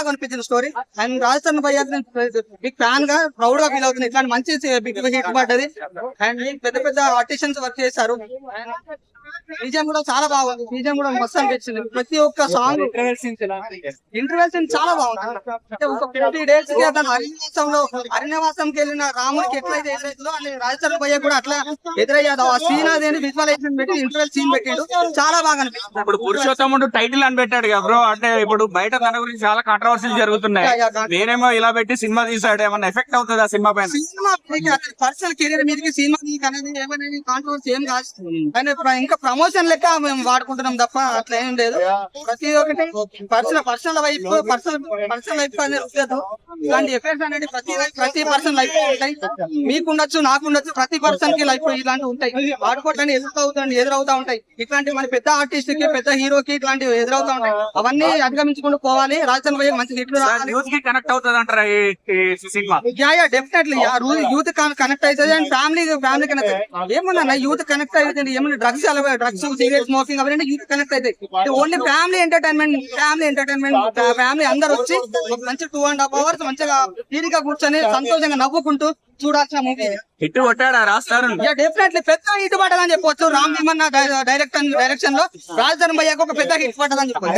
బాగా అనిపించింది story and Rajasthan big ఫ్యాన్గా ప్రౌడ్గా ఫీల్ అవుతుంది ఇట్లాంటి మంచి బిగ్ హిట్ పడ్డది అండ్ పెద్ద పెద్ద ఆర్టిషన్స్ వర్క్ చేశారు బీజం కూడా చాలా బాగుంది బీజం కూడా మస్తు అనిపించింది ప్రతి ఒక్క సాంగ్ ఇంటర్వెల్ సీన్ చాలా బాగుంది. అంటే ఒక ఫిఫ్టీ డేస్కి అతను అరణ్యవాసంలో అరణ్యవాసంకి వెళ్ళిన రాముడికి ఎట్లయితే ఎదురైతుందో అని రాజస్థాన్ భయ్య కూడా అట్లా ఎదురయ్యాడు. ఆ సీన్ అదేని విజువలైజేషన్ పెట్టి ఇంటర్వెల్ సీన్ పెట్టిండు. చాలా బాగా అనిపించింది. ఇప్పుడు పురుషోత్తముడు టైటిల్ అని పెట్టాడు కదా బ్రో అంటే ఇప్పుడు బయట తన గురించి చాలా కాంట్రవర్సీలు జరుగుతున్నాయి. నేనేమో ఇలా పెట్టి సినిమా తీసాడు. ఏమన్నా ఎఫెక్ట్ అవుతుంది ఆ సినిమా పైన? సినిమా పర్సనల్ కెరీర్ మీదకి సినిమా అనేది ఏమనేది కాంట్రవర్సీ ఏం కాదు. ప్ర- ఇంకా ప్రమోషన్ లెక్క మేము వాడుకుంటున్నాం తప్ప అట్లా ఏం లేదు. ప్రతి ఒక్కటి పర్సనల్ పర్సనల్ వైపు పర్సనల్ పర్సనల్ వైపు అనేది ఉండదు. ఇలాంటి ఎఫెక్ట్స్ అనేది ప్రతి ప్రతి పర్సన్ లైఫ్ ఉంటాయి. మీకు ఉండొచ్చు నాకు ఉండొచ్చు ప్రతి పర్సన్కి లైఫ్ ఇలాంటివి ఉంటాయి. వాడుకోవటానికి ఎదురవుతాయి ఎదురవుతా ఉంటాయి. ఇట్లాంటి మన పెద్ద ఆర్టిస్ట్కి పెద్ద హీరోకి ఇట్లాంటివి ఎదురవుతా ఉంటాయి. అవన్నీ అధిగమించుకుంటూ పోవాలి. రాజస్థాన్ పోయి మంచి హిట్లు కి కనెక్ట్ అవుతుంది అంటారా cinema yeah yeah definitely youth connect అవుతుంది. అండ్ ఫ్యామిలీ ఫ్యామిలీ కనెక్ట్ ఏముందన్న యూత్ కనెక్ట్ అవుతుంది. ఏమన్నా డ్రగ్స్ డ్రగ్స్ సిగరెట్ స్మోకింగ్ అవన్నీ యూత్ కనెక్ట్ అవుతాయి only family entertainment family entertainment family అందరు వచ్చి ఒక మంచి టూ అండ్ హాఫ్ అవర్స్ మంచిగా తీరిగా కూర్చొని సంతోషంగా నవ్వుకుంటూ చూడాల్సిన మూవీ హిట్ కొట్టాడా రాస్తారు యా డెఫినెట్లీ పెద్ద హిట్ పడ్డదని చెప్పొచ్చు. రామ్ భీమన్న డైరెక్షన్ డైరెక్షన్లో రాజధాని భయ్యాకు ఒక పెద్ద హిట్ పడ్డదని చెప్పొచ్చు.